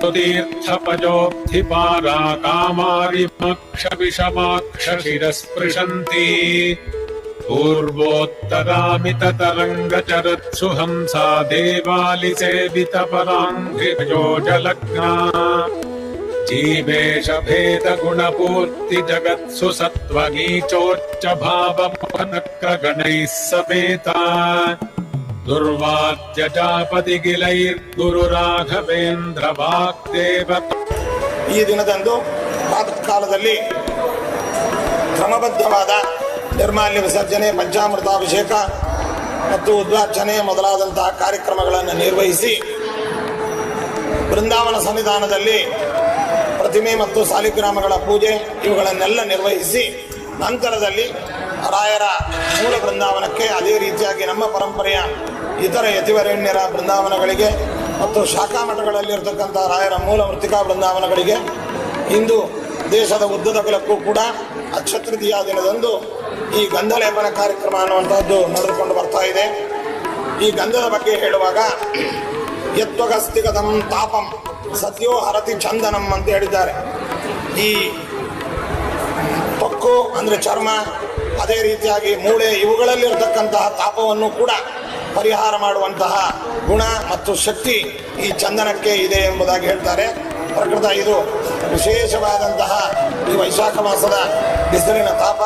सुदीर्थपजोऽद्धिपारा कामारिमक्षविषमाक्षशिरस्पृशन्ति पूर्वोत्तरामिततरङ्गचरत्सु हंसा देवालिसेवितपराङ्घियोजलग्ना जीवेशभेदगुणपूर्ति जगत्सु सत्त्वनीचोच्च भावमोहनक्रगणैः समेता दुर्वाद्यजापतिगिलैर्गुरुराघवेन्द्र वाग्देव ಈ ದಿನದಂದು ಕಾಲದಲ್ಲಿ ಕ್ರಮಬದ್ಧವಾದ ನಿರ್ಮಾಲ್ಯ ವಿಸರ್ಜನೆ ಪಂಚಾಮೃತಾಭಿಷೇಕ ಮತ್ತು ಉದ್ವಾಚನೆ ಮೊದಲಾದಂತಹ ಕಾರ್ಯಕ್ರಮಗಳನ್ನು ನಿರ್ವಹಿಸಿ ಬೃಂದಾವನ ಸನ್ನಿಧಾನದಲ್ಲಿ ಪ್ರತಿಮೆ ಮತ್ತು ಸಾಲಿಗ್ರಾಮಗಳ ಪೂಜೆ ಇವುಗಳನ್ನೆಲ್ಲ ನಿರ್ವಹಿಸಿ ನಂತರದಲ್ಲಿ ರಾಯರ ಮೂಲ ಬೃಂದಾವನಕ್ಕೆ ಅದೇ ರೀತಿಯಾಗಿ ನಮ್ಮ ಪರಂಪರೆಯ ಇತರ ಯತಿವರೇಣ್ಯರ ಬೃಂದಾವನಗಳಿಗೆ ಮತ್ತು ಶಾಖಾ ಮಠಗಳಲ್ಲಿರ್ತಕ್ಕಂಥ ರಾಯರ ಮೂಲ ಮೃತ್ತಿಕಾ ಬೃಂದಾವನಗಳಿಗೆ ಇಂದು ದೇಶದ ಉದ್ದದಗಲಕ್ಕೂ ಕೂಡ ಅಕ್ಷತೃತೀಯ ದಿನದಂದು ಈ ಗಂಧಲೇಪನ ಕಾರ್ಯಕ್ರಮ ಅನ್ನುವಂಥದ್ದು ನಡೆದುಕೊಂಡು ಬರ್ತಾ ಇದೆ. ಈ ಗಂಧದ ಬಗ್ಗೆ ಹೇಳುವಾಗ ಯತ್ವಗಸ್ತಿಗತಂ ತಾಪಂ. ಸದ್ಯೋ ಹರತಿ ಚಂದನಂ ಅಂತ ಹೇಳಿದ್ದಾರೆ. ಈ ತೊಕ್ಕು ಅಂದರೆ ಚರ್ಮ, ಅದೇ ರೀತಿಯಾಗಿ ಮೂಳೆ ಇವುಗಳಲ್ಲಿರತಕ್ಕಂತಹ ತಾಪವನ್ನು ಕೂಡ ಪರಿಹಾರ ಮಾಡುವಂತಹ ಗುಣ ಮತ್ತು ಶಕ್ತಿ ಈ ಚಂದನಕ್ಕೆ ಇದೆ ಎಂಬುದಾಗಿ ಹೇಳ್ತಾರೆ. ಪ್ರಕೃತ ಇದು ವಿಶೇಷವಾದಂತಹ ಈ ವೈಶಾಖ ಮಾಸದ ಬಿಸಿಲಿನ ತಾಪ.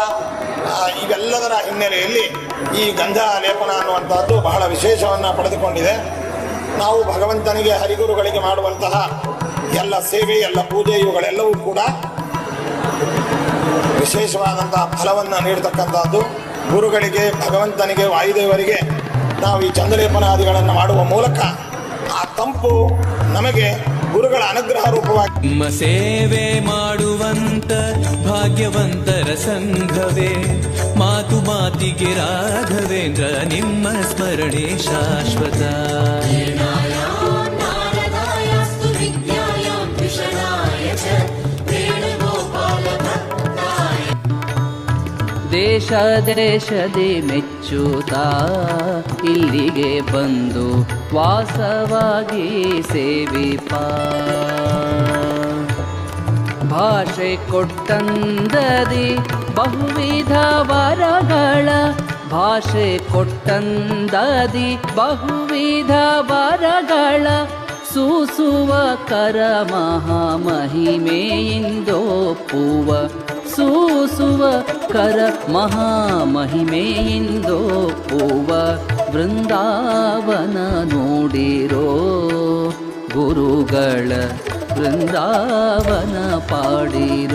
ಇವೆಲ್ಲದರ ಹಿನ್ನೆಲೆಯಲ್ಲಿ ಈ ಗಂಧ ಲೇಪನ ಅನ್ನುವಂತಹದ್ದು ಬಹಳ ವಿಶೇಷವನ್ನು ಪಡೆದುಕೊಂಡಿದೆ. ನಾವು ಭಗವಂತನಿಗೆ ಹರಿಗುರುಗಳಿಗೆ ಮಾಡುವಂತಹ ಎಲ್ಲ ಸೇವೆ, ಎಲ್ಲ ಪೂಜೆ ಇವುಗಳೆಲ್ಲವೂ ಕೂಡ ವಿಶೇಷವಾದಂತಹ ಫಲವನ್ನು ನೀಡತಕ್ಕಂಥದ್ದು. ಗುರುಗಳಿಗೆ, ಭಗವಂತನಿಗೆ, ವಾಯುದೇವರಿಗೆ ನಾವು ಈ ಚಂದ್ರಲೇಪನಾದಿಗಳನ್ನು ಮಾಡುವ ಮೂಲಕ ಆ ತಂಪು ನಮಗೆ ಗುರುಗಳ ಅನುಗ್ರಹ ರೂಪವಾಗಿ ನಿಮ್ಮ ಸೇವೆ ಮಾಡುವಂತ, ಭಾಗ್ಯವಂತರ ಸಂಘವೇ. ಹೀಗೆ ರಾಘವೇಂದ್ರ, ನಿಮ್ಮ ಸ್ಮರಣೆ ಶಾಶ್ವತ. ದೇಶ ದೇಶದಿ ಮೆಚ್ಚುತ್ತಾ ಇಲ್ಲಿಗೆ ಬಂದು ವಾಸವಾಗಿ ಸೇವಿಪಾ. ಭಾಷೆ ಕೊಟ್ಟಂದದಿ ಬಹುವಿಧ ವರಗ ಭಾಷೆ ಕೊಟ್ಟಂದದಿ ಬಹುವಿಧ ವರಗಳ ಸೂಸುವ ಕರ ಮಹಾಮಹಿಮೆಯಿಂದೋಪುವ, ಸೂಸುವ ಕರ ಮಹಾಮಹಿಮೆಯಿಂದೋಪುವ ಬೃಂದಾವನ ನೋಡಿರೋ ಗುರುಗಳ ಬೃಂದಾವನ ಪಾಡಿರೋ